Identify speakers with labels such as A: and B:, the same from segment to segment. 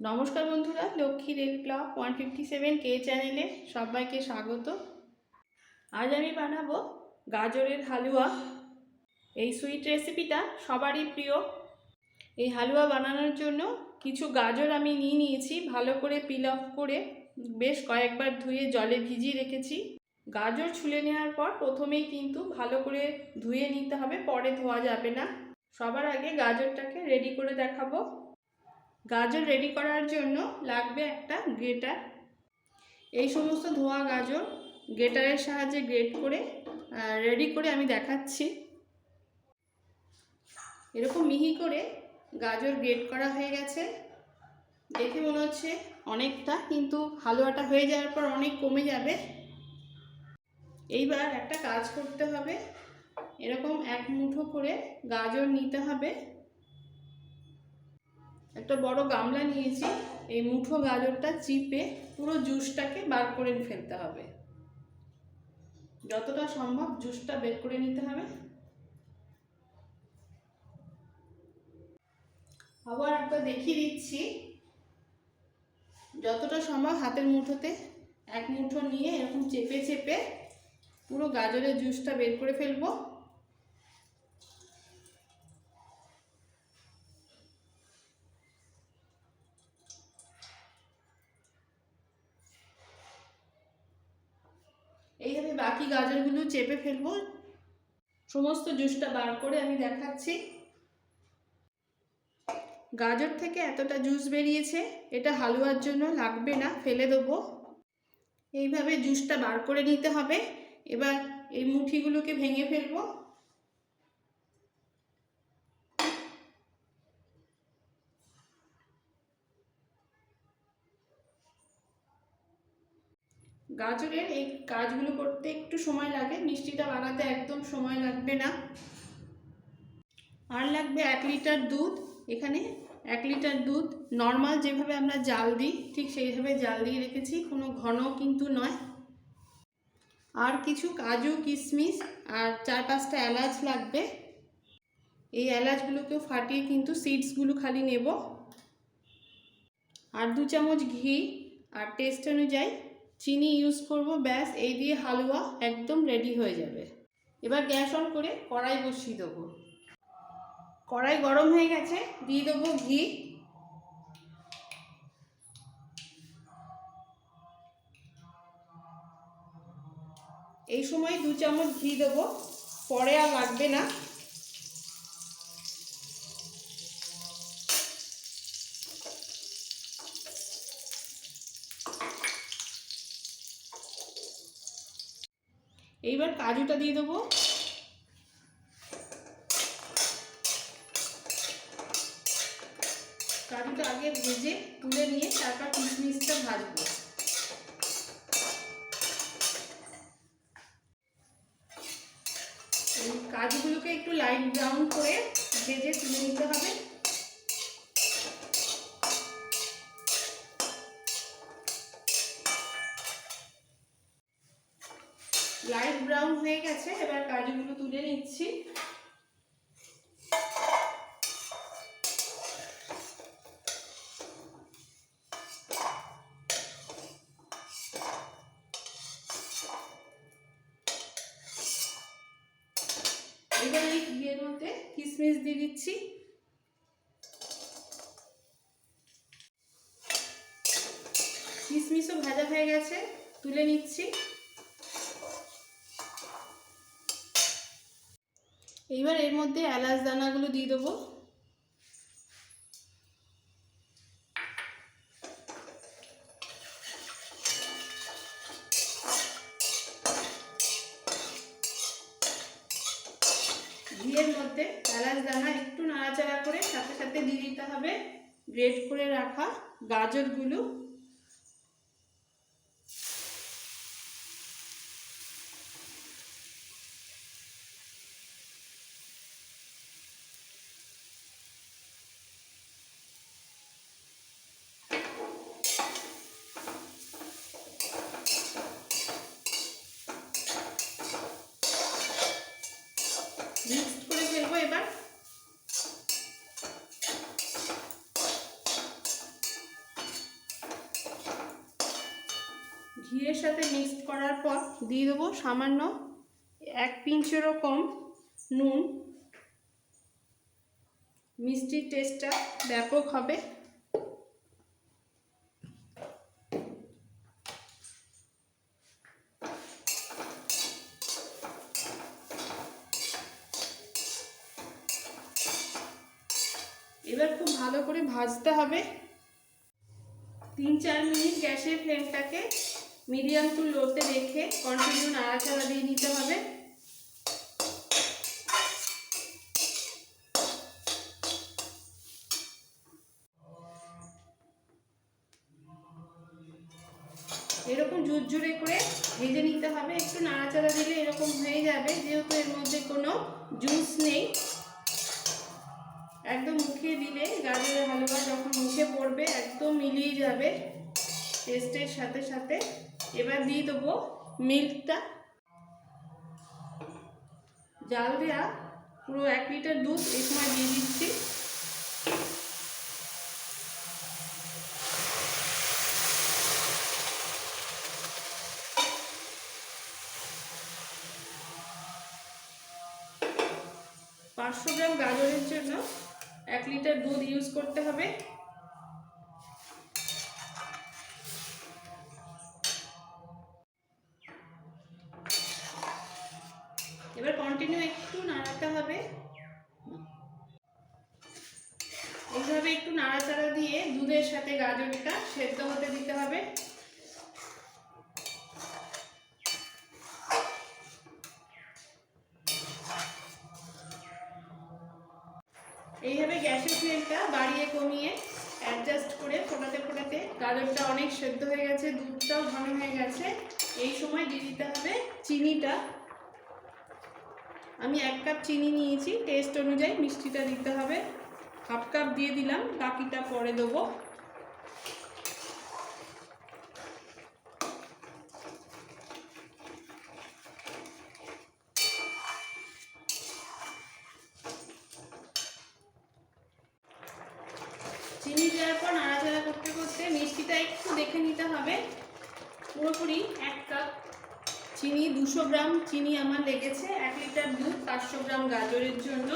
A: নমস্কার বন্ধুরা, Lakshmi rail club one fifty seven কে চ্যানেলে সবাইকে স্বাগত। আজ আমি বানাবো গাজরের হালুয়া। এই সুইট রেসিপিটা সবারই প্রিয়। এই হালুয়া বানানোর জন্য কিছু গাজর আমি নিয়ে নিয়েছি, ভালো করে পিল অফ করে বেশ কয়েকবার ধুয়ে জলে ভিজিয়ে রেখেছি। গাজর ছুলে নেওয়ার পর প্রথমেই কিন্তু ভালো করে ধুয়ে নিতে হবে, পরে ধোয়া যাবে না। সবার আগে গাজরটাকে রেডি করে দেখাবো। গাজর রেডি করার জন্য লাগবে একটা গ্রেটার এই সমস্ত ধোয়া গাজর গ্রেটারের সাহায্যে গ্রেট করে রেডি করে আমি দেখাচ্ছি। এরকম মিহি করে গাজর গ্রেট করা হয়ে গেছে। দেখে মনে হচ্ছে অনেকটা, কিন্তু হালুয়াটা হয়ে যাওয়ার পর অনেক কমে যাবে। এইবার একটা কাজ করতে হবে। এরকম এক মুঠো করে গাজর নিতে হবে। একটা বড় গামলা নিয়েছি, এই মুঠো গাজরটা চিপে পুরো জুসটাকে বার করে ফেলতে হবে। যতটা সম্ভব জুসটা বের করে নিতে হবে। আবার একবার দেখিয়ে দিচ্ছি। যতটা সম্ভব হাতের মুঠোতে এক মুঠো নিয়ে এরকম চেপে চেপে পুরো গাজরের জুসটা বের করে ফেলব এইভাবে বাকি গাজরগুলো চেপে ফেলব। সমস্ত জুসটা বার করে আমি দেখাচ্ছি। গাজর থেকে এতটা জুস বেরিয়েছে, এটা হালুয়ার জন্য লাগবে না, ফেলে দেবো। এইভাবে জুসটা বার করে নিতে হবে। এবার এই মুঠিগুলোকে ভেঙে ফেলব। গাজরের এই কাজগুলো করতে একটু সময় লাগে, মিষ্টিটা বানাতে একদম সময় লাগবে না। আর লাগবে এক লিটার দুধ, এখানে এক লিটার দুধ। নর্মাল যেভাবে আমরা জাল দিই, ঠিক সেইভাবে জাল দিয়ে রেখেছি, কোনো ঘন কিন্তু নয়। আর কিছু কাজু, কিশমিশ আর চার পাঁচটা এলাচ লাগবে। এই এলাচগুলোকেও ফাটিয়ে কিন্তু সিডসগুলো খালি নেব। আর দু চামচ ঘি, আর টেস্ট অনুযায়ী চিনি ইউজ করব, ব্যাস, এই দিয়ে হালুয়া একদম রেডি হয়ে যাবে। এবার গ্যাস অন করে কড়াই বসিয়ে দেবো। কড়াই গরম হয়ে গেছে, দিয়ে দেবো ঘি। এই সময় দু চামচ ঘি দেবো, পরে আর লাগবে না। এইবার কাজুটা দিয়ে দেবো। কাজুটা আগে ভেজে তুলে নিয়ে তারপর কিশমিশটা ভাজবো। কাজুগুলোকে একটু লাইট ব্রাউন করে ভেজে তুলে নিতে হবে। লাইট ব্রাউন হয়ে গেছে, এবার কাজুগুলো তুলে নিচ্ছি। এবার এই ঘিয়ের মধ্যে কিশমিশ দিয়ে দিচ্ছি। কিশমিশও ভাজা হয়ে গেছে, তুলে নিচ্ছি। এইবার এর মধ্যে এলাচ দানাগুলো দিয়ে দেবো। ঘিয়ের মধ্যে এলাচ দানা একটু নাড়াচাড়া করে সাথে সাথে দিয়ে দিতে হবে। গ্রেট করে রাখা গাজরগুলো মিক্সড করে ফেলব এবার ঘিয়ের সাথে মিক্সড করার পর দিয়ে দেবো সামান্য এক পিঞ্চেরও কম নুন। মিষ্টির টেস্টটা ব্যাপক হবে। এবার খুব ভালো করে ভাজতে হবে। তিন চার মিনিট গ্যাসের ফ্লেমটাকে মিডিয়াম টু লোতে রেখে কন্টিনিউ নাড়াচাড়া দিয়ে নিতে হবে। এরকম ঝুরঝুরে করে ভেজে নিতে হবে। একটু নাড়াচাড়া দিলে এরকম হয়ে যাবে, যেহেতু এর মধ্যে কোনো জুস নেই। একদম মুখে দিলে গাজরের হালুয়া যখন মুখে পড়বে, একদম মিলিয়ে যাবে টেস্টের সাথে সাথে। এবার দিয়ে দেবো মিল্কটা। জাল দেওয়া পুরো এক লিটার দুধ এই সময় দিয়ে দিচ্ছি। পাঁচশো গ্রাম গাজরের জন্য এক লিটার দুধ ইউজ করতে হবে। কন্টিনিউ একটু নাড়াতে হবে। এইভাবে একটু নাড়াচাড়া দিয়ে দুধের সাথে গাজরটা সেদ্ধ হতে দিতে হবে। এইভাবে গ্যাসের ফ্লেমটা বাড়িয়ে কমিয়ে অ্যাডজাস্ট করে ফোটাতে ফোটাতে গাজরটা অনেক সেদ্ধ হয়ে গেছে, দুধটাও ঘন হয়ে গেছে। এই সময় দিয়ে দিতে হবে চিনিটা। আমি এক কাপ চিনি নিয়েছি টেস্ট অনুযায়ী মিষ্টিটা দিতে হবে। হাফ কাপ দিয়ে দিলাম, বাকিটা পরে দেবো। চিনি দেওয়ার পর নাড়াচাড়া করতে করতে মিষ্টিটা একটু দেখে নিতে হবে। পুরোপুরি এক কাপ চিনি, দুশো গ্রাম চিনি আমার লেগেছে, এক লিটার দুধ, পাঁচশো গ্রাম গাজরের জন্য।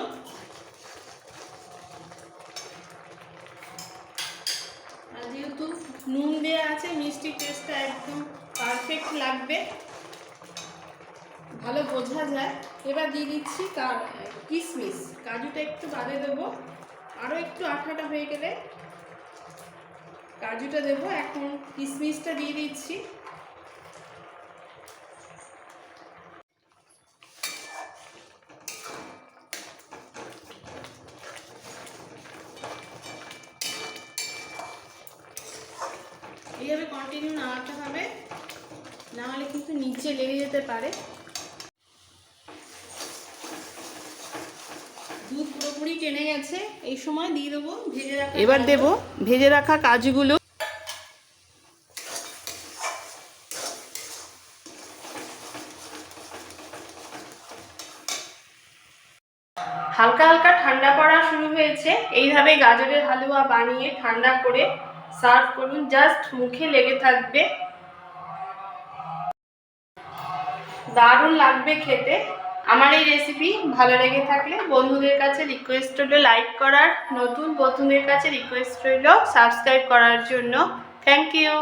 A: আর যেহেতু নুন দেওয়া আছে মিষ্টির টেস্টটা একদম পারফেক্ট লাগবে। ভালো বোঝা যায়। এবার দিয়ে দিচ্ছি কিশমিশ কাজুটা একটু বাদে দেবো। আরও একটু আঠাটা হয়ে গেলে কাজুটা দেবো। এখন কিশমিশটা দিয়ে দিচ্ছি। এইভাবে কন্টিনিউ নাড়াতে হবে। না হলে কিন্তু নিচে লেগে যেতে পারে। দুধ পুরোপুরি টেনে গেছে। এই সময় দিয়ে দেবো ভেজে রাখা
B: এবার। দেব ভেজে রাখা কাজুগুলো।
A: হালকা হালকা ঠান্ডা পড়া শুরু হয়েছে। এইভাবে গাজরের হালুয়া বানিয়ে ঠান্ডা করে সার্ভ করুন, জাস্ট মুখে লেগে থাকবে। দারুণ লাগবে খেতে। আমার এই রেসিপি ভালো লেগে থাকলে বন্ধুদের কাছে রিকোয়েস্ট রইল লাইক করার, নতুন বন্ধুদের কাছে রিকোয়েস্ট রইল সাবস্ক্রাইব করার জন্য। Thank you